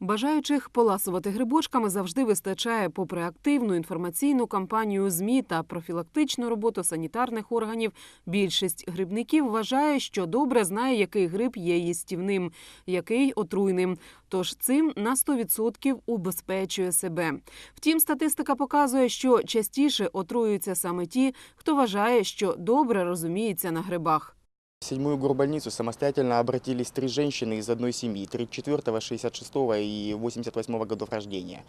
Бажаючих поласувати грибочками завжди вистачає, попри активну інформаційну кампанію ЗМІ та профілактичну роботу санітарних органів. Більшість грибників вважає, що добре знає, який гриб є їстівним, який отруйним. Тож цим на 100% убезпечує себе. Втім, статистика показує, що частіше отруюються саме ті, хто вважає, що добре розуміється на грибах. В седьмую горбольницу самостоятельно обратились три женщины из одной семьи, 34, 66 и 88 годов рождения.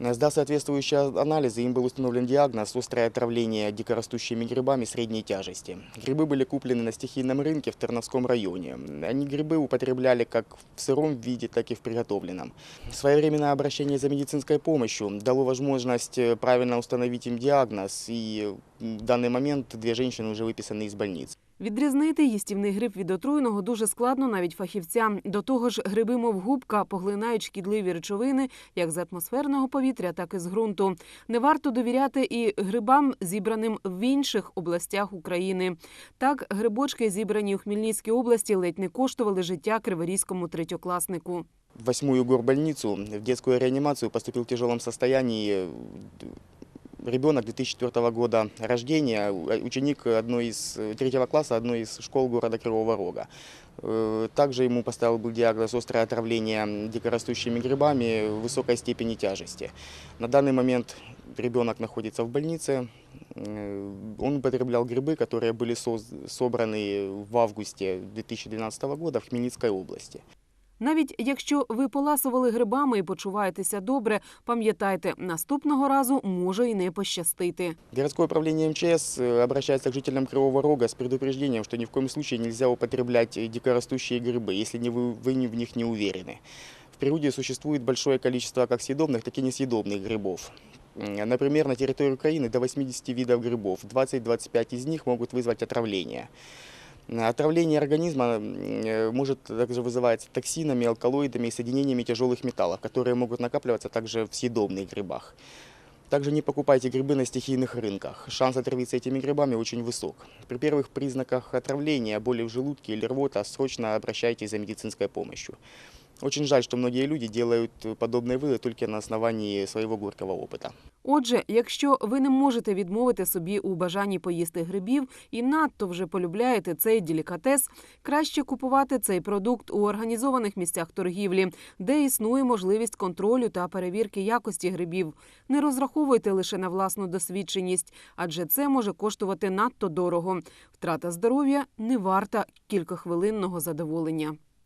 Сдав соответствующие анализы, им был установлен диагноз «острое отравление дикорастущими грибами средней тяжести». Грибы были куплены на стихийном рынке в Терновском районе. Они грибы употребляли как в сыром виде, так и в приготовленном. Своевременное обращение за медицинской помощью дало возможность э, правильно установить им диагноз, и в данный момент две женщины уже выписаны из больниц. Відрізнити їстівний гриб від отруйного дуже складно навіть фахівцям. До того ж, гриби, мов губка, поглинають шкідливі речовини як з атмосферного повітря, так і з ґрунту. Не варто довіряти і грибам, зібраним в інших областях України. Так, грибочки, зібрані у Хмельницькій області, ледь не коштували життя криворізькому третьокласнику. восьмую горбольницу в детскую реанимацию поступил в тяжелом состоянии ребенок 2004 года рождения, ученик одной из э, третьего класса одной из школ города Кривого Рога. Э, Также ему поставил был диагноз острое отравление дикорастущими грибами высокой степени тяжести. На данный момент ребенок находится в больнице. Э, Он употреблял грибы, которые были собраны в августе 2012 года в Хмельницкой области. Навіть якщо ви поласували грибами і почуваєтеся добре, пам'ятайте, наступного разу може і не пощастити. Городское управление МЧС э, обращается к жителям Кривого Рога с предупреждением, что ни в коем случае нельзя употреблять э, дикорастущие грибы, если не вы, вы не- в них не уверены. В природе существует большое количество как съедобных, так и несъедобных грибов. М, Например, на территории Украины до 80 видов грибов. 20-25 из них могут вызвать отравление. Отравление организма э, может также вызываться токсинами, алкалоидами и соединениями тяжелых металлов, которые могут накапливаться также в съедобных грибах. Также не покупайте грибы на стихийных рынках. Шанс отравиться этими грибами очень высок. При первых признаках отравления, боли в желудке или рвота, срочно обращайтесь за медицинской помощью. Очень жаль, что многие люди делают э, подобные выводы только на основании своего горького опыта. Отже, якщо ви не можете відмовити собі у бажанні поїсти грибів і надто вже полюбляєте цей делікатес, краще купувати цей продукт у організованих місцях торгівлі, де існує можливість контролю та перевірки якості грибів. Не розраховуйте лише на власну досвідченість, адже це може коштувати надто дорого. Втрата здоров'я не варта кількохвилинного задоволення.